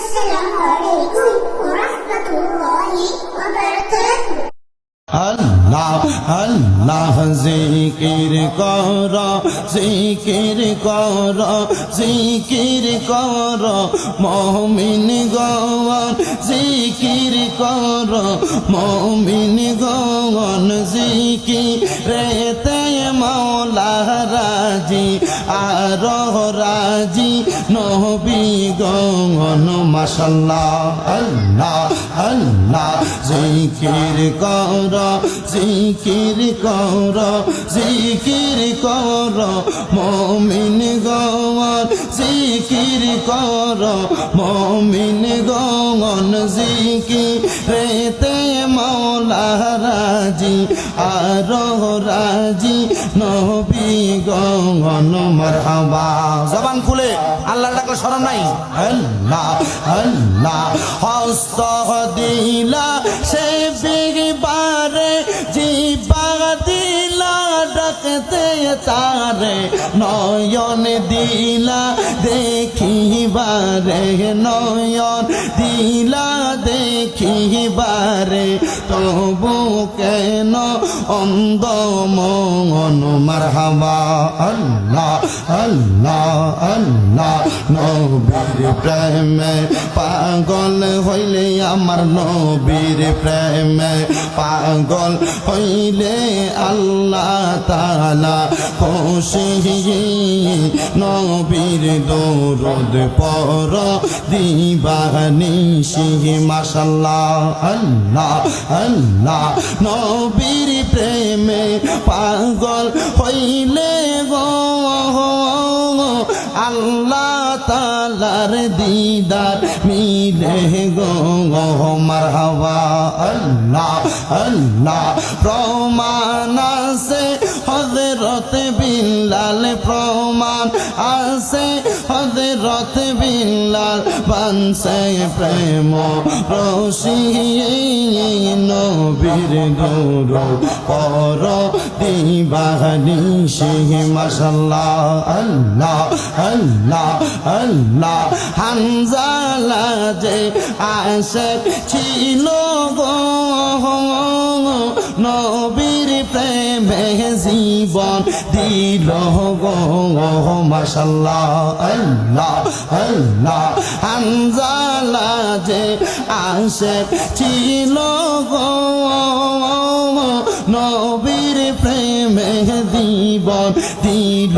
السلام عليكم ورحمة الله وبركاته আল্লাহ আল্লাহ জিকির কর জিকির কর জিকির কর মমিন গওয়ান জিকির কর মমিন গওয়ান জিকির রেতে মৌলা রাজি, আর রাজি। নবী গন মাসাল্লাহ আল্লাহ আল্লাহ। জিকির কর জিকির কর জিকির কর। মমিন গওয়ান জিকির কর, মমিন গওয়ান জিকির রেতে মৌলা রাজি, আর রাজি। জবান খুলে আল্লাহ ডাকলে শরণ নাই? আল্লাহ আল্লাহ, হস্ত দিলা, সে বিগবারে জিবা দিলা, ডাকতে তারে নয়ন দিলা, দেখিবারে নয়ন দিলা, দেখিবারে তবু কেন অন্ধ মন মারহাবা, আল্লাহ আল্লাহ আল্লাহ। নবীর প্রেমে পাগল হইলে আমার নবীর প্রেমে পাগল হইলে আল্লাহ তালা খুশি। নবীর দৌরদ পর দিবানিশি মাসাল্লাহ আল্লাহ আল্লাহ। নবীর প্রেমে পাগল হইলে গো আল্লাহ তালার দিদার মিলে গো মারহাবা আল্লাহ আল্লাহ প্রমাণ বানসে প্রেম, রশি নবীর দৌর পর দিবানি সিংহ মাসাল্লাহ আল্লাহ আল্লাহ আল্লাহ। হানজালা যে আসে ছিল প্রেমে জীবন দিল গো মাসাল্লাহ আল্লাহ আল্লাহ হানজালা যে আসে ছিল গো নবীর প্রেমে জীবন দিল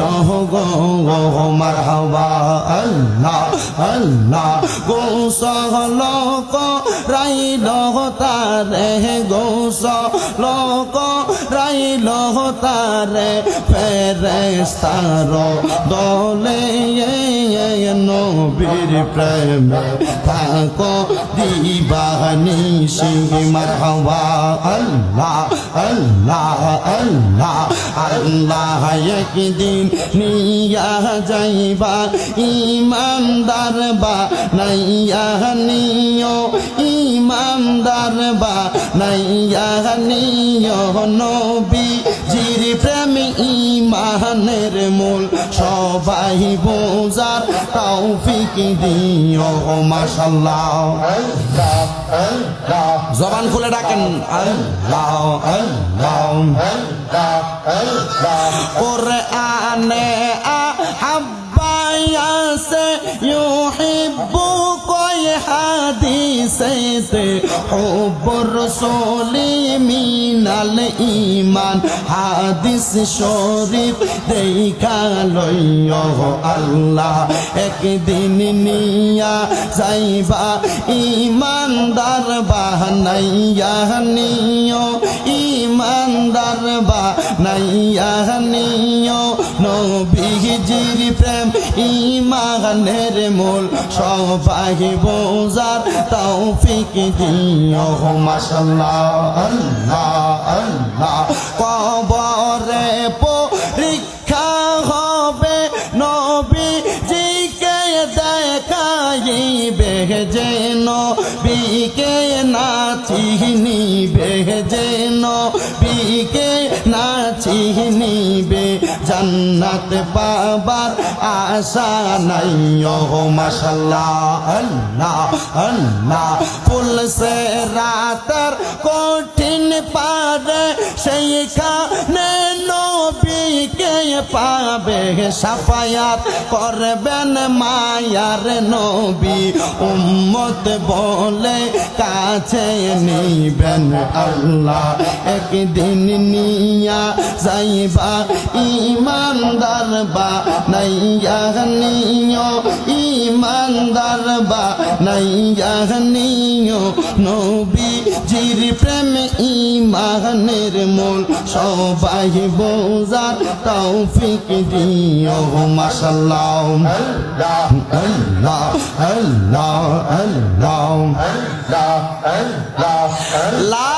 গো মারহাবা আল্লাহ আল্লাহ গোসল রাইল তারে গোস রাইল তারে ফেরেস্তার দলে নবীর প্রেমে থাক দিবানি সিংহ, মারহাবা, আল্লাহ আল্লাহ আল্লাহ আল্লাহ একদিন নিয়া যাইবা, ইমানদার বা নাইয়া নিও ইমানদার বা নাইয়া নিও নবী। জির প্রেম ইমানের মূল সবাই বোঝার তৌফিক দিও, মাশাল্লাহ। জবান খুলে ডাকেন, আল্লাহ আল্লাহ। কোরআনে আহাব্বায়াসে ইউহিব্বু কয় হাদিসেতে হুব রসুলি মিনাল ঈমান, হাদিস শরীফ দেখা লইয় আল্লাহ। একদিন নিয়া যাইবা ইমানদার বাহানাইয়া নিও। ইমানদার বানাইয়া নিও নবীজির প্রেম, ইমানের মূল, সবাই বোঝার তৌফিক দিও। মাশাল্লাহ, আল্লাহ আল্লাহ। কবরে যেন বিকে না চিনিবে যেন বিকে না চিনিবে জান্নাত পাবার আশা নাই। ও মাশাল্লাহ আল্লাহ আল্লাহ। ফুল সে রাতার কঠিন পারে সেইখানে নবীকে পাবে সাফায়াত করবেন মায়ার নবী। উম্মত বলে কাছে নিবেন আল্লাহ। একদিন নিয়া যাইবা ইমানদার বা নাইয়া নিও। ইমানদার বা নাইয়া নিও নবী। জির প্রেম ইমানের মূল, সবাই বোঝার তৌফিক দিও, মাশাল্লাহ। আল্লাহ আল্লাহ আল্লাহ আল্লাহ আল্লাহ আল্লাহ